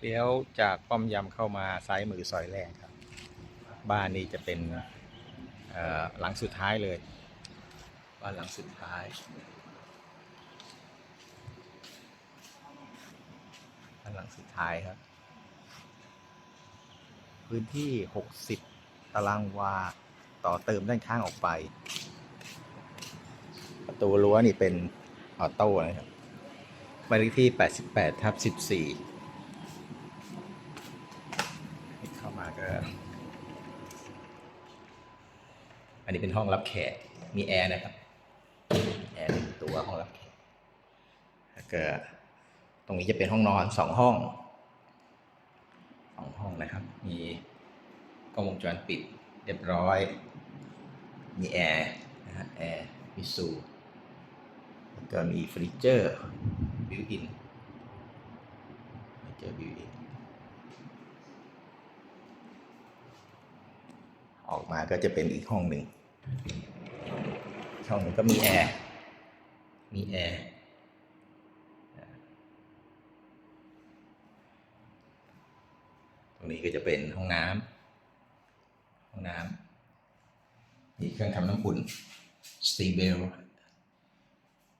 เลี้ยวจากป้อมยำเข้ามาซ้ายมือซอยแรกครับ บ้านนี้จะเป็นหลังสุดท้ายเลย บ้านหลังสุดท้ายบ้านหลังสุดท้ายครับ พื้นที่ 60 ตารางวาต่อเติมด้านข้างออกไป ประตูรั้วนี่เป็นออโต้นะครับบ้านเลขที่ 88ทับ14 เข้ามาก็ อันนี้เป็นห้องรับแขก มีแอร์นะครับ แอร์หนึ่งตัวห้องรับแขก แล้วก็ตรงนี้จะเป็นห้องนอนสองห้อง สองห้องนะครับ มีกล้องวงจรปิดเรียบร้อย มีแอร์นะฮะ แอร์ มีสูแล้วก็มีเฟอร์นิเจอร์บิวอินเฟอร์นิเจอร์บิว ออกมาก็จะเป็นอีกห้องหนึ่งห้องหนึ่งก็มีแอร์ มีแอร์ตรงนี้ก็จะเป็นห้องน้ำห้องน้ำมีเครื่องทำน้ำอุ่นสตีเบล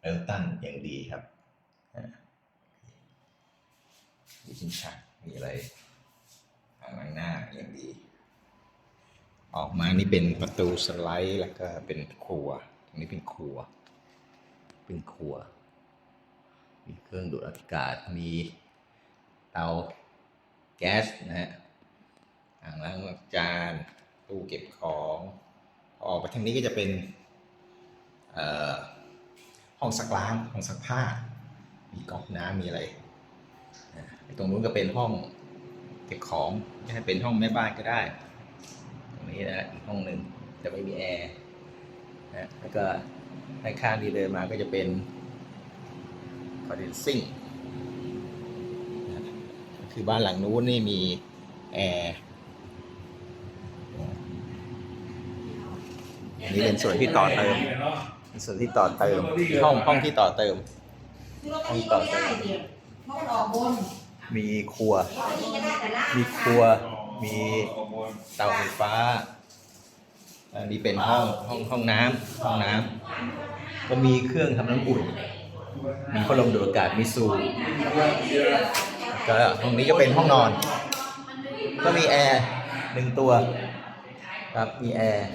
เอลตันอย่างดีครับมีชิ้นชักมีอะไรอ่างล้างหน้าอย่างดี ออกมานี่เป็นประตูสไลด์แล้วก็เป็นครัวตรงนี้เป็นครัว เป็นครัว มีเครื่องดูดอากาศ มีเตาแก๊สนะฮะ อ่างล้างจาน ตู้เก็บของ ออกไปทางนี้ก็จะเป็นห้องซักล้าง ห้องซักผ้า มีก๊อกน้ำมีอะไร ตรงนู้นก็เป็นห้องเก็บของจะให้เป็นห้องแม่บ้านก็ได้ นี้นะอีกห้องหนึ่งจะไม่มีแอร์นะแล้วก็ด้านข้างที่เดินมาก็จะเป็นคอนเดนซิ่งนะคือบ้านหลังนู้นนี่มีแอร์อันนี้เป็นส่วนที่ต่อเติมเป็นส่วนที่ต่อเติม ห้องห้องที่ต่อเติมห้องต่อได้ดิเพราะมันออกบนมีครัวอันนี้ก็ได้แต่ล่างมีครัว มีเตาไฟฟ้า อันนี้เป็นห้องห้องห้องน้ำห้องน้ำก็มีเครื่องทำน้ำอุ่น มีพัดลมดูดอากาศมีสูบก็ห้องนี้ก็เป็นห้องนอน ก็มีแอร์หนึ่งตัว ครับมีแอร์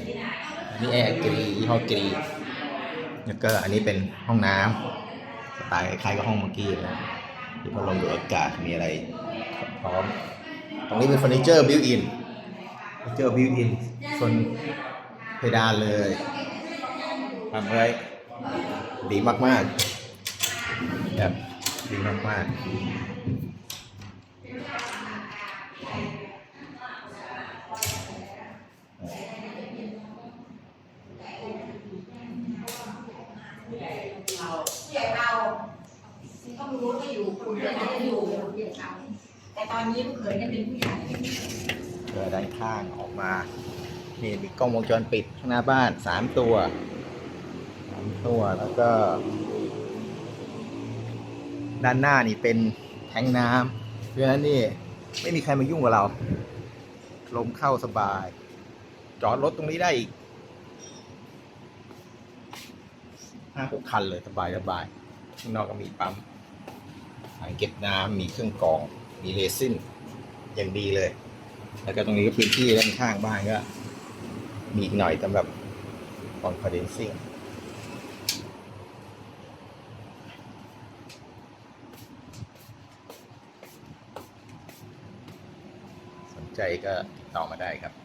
มีแอร์กรียี่ห้อกรีแล้วก็อันนี้เป็นห้องน้ำสไตล์คล้ายกับห้องเมื่อกี้นะมีพัดลมดูดอากาศมีอะไรพร้อม รงนี้เป็นเฟอร์นิเจอร์บิวอินเฟอร์นิเจอร์บิวอินส่วนเพดานเลยทำไว้ดีมากๆแบบดีมากๆผู้ใหญ่เราก็รู้ว่าอยู่คุณเพื่อนจะอยู่ผู้ใหญ่เรา แต่ตอนนี้ลูกเขยเนี่ยเป็นผู้ใหญ่เรือด้านข้างออกมา นี่มีกล้องวงจรปิดข้างหน้าบ้านสามตัวสามตัวแล้วก็ ด้านหน้านี่เป็นแทงน้ำเพราะฉะนั้นนี่ไม่มีใครมายุ่งกับเรา ลมเข้าสบาย จอดรถตรงนี้ได้อีกห้าหกคันเลยสบายสบายข้างนอกก็มีปั๊มอ่างเก็บน้ำมีเครื่องกรอง มีเรซินอย่างดีเลย แล้วก็ตรงนี้ก็พื้นที่ด้านข้างบ้านก็ มีอีกหน่อยสำหรับคอนฟอเรนซิ่งสนใจก็ติดต่อมาได้ครับ